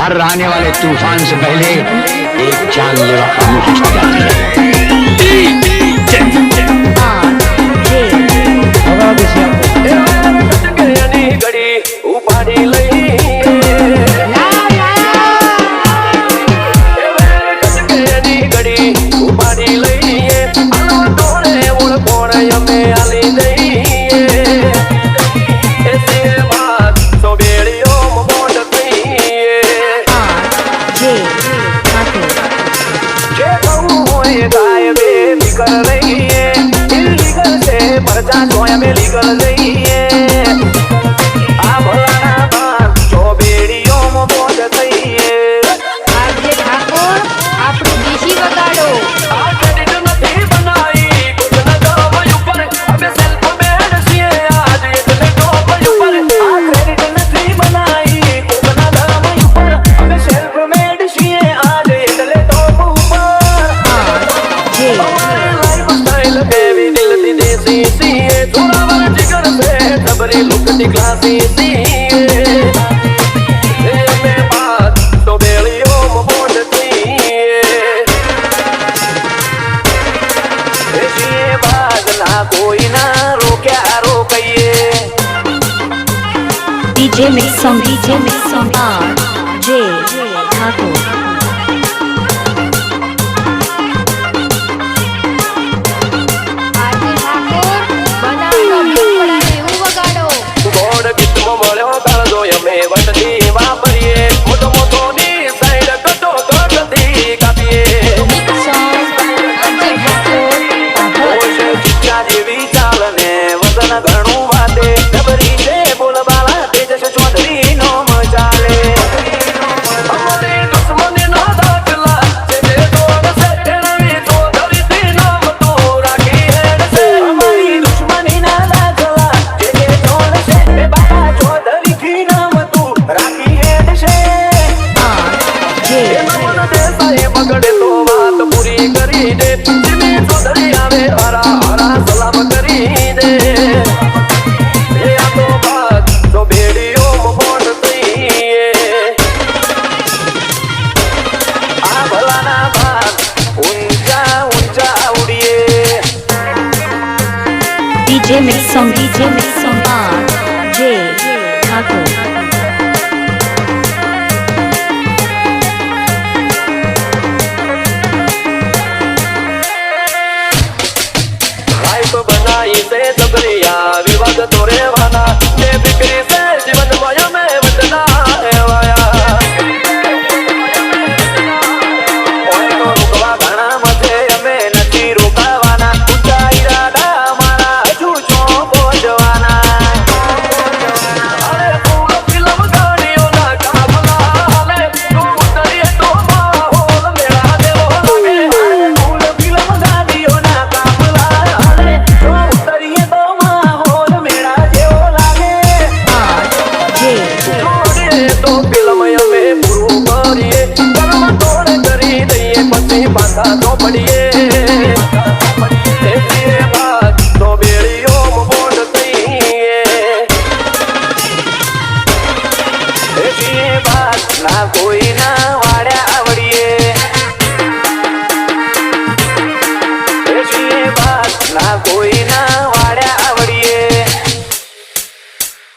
हर आने वाले तूफ़ान से पहले एक जानलेवा खामोशी जाती है લીગલ રહીએ ઇલીગલ છે પર જાજો અમે લીગલ રહીએ सी थोड़ा वाला जिगर कोई ना रोक्या रोकइए। DJ mix song DJ mix song हाँ, R J, Thakur. va a DJ mix song DJ mix song R J Thakur बनाई से तबलिया विवाद तोरे બિલમય અમે પૂરું કરીએ. કર્મ તોડ કરી દઈએ, પછી પાછા તો પડીએ. એ વાત તો બેડીઓ મોટ વાત ના કોઈ ના વાડ્યા આવડીએ. એ કોઈ ના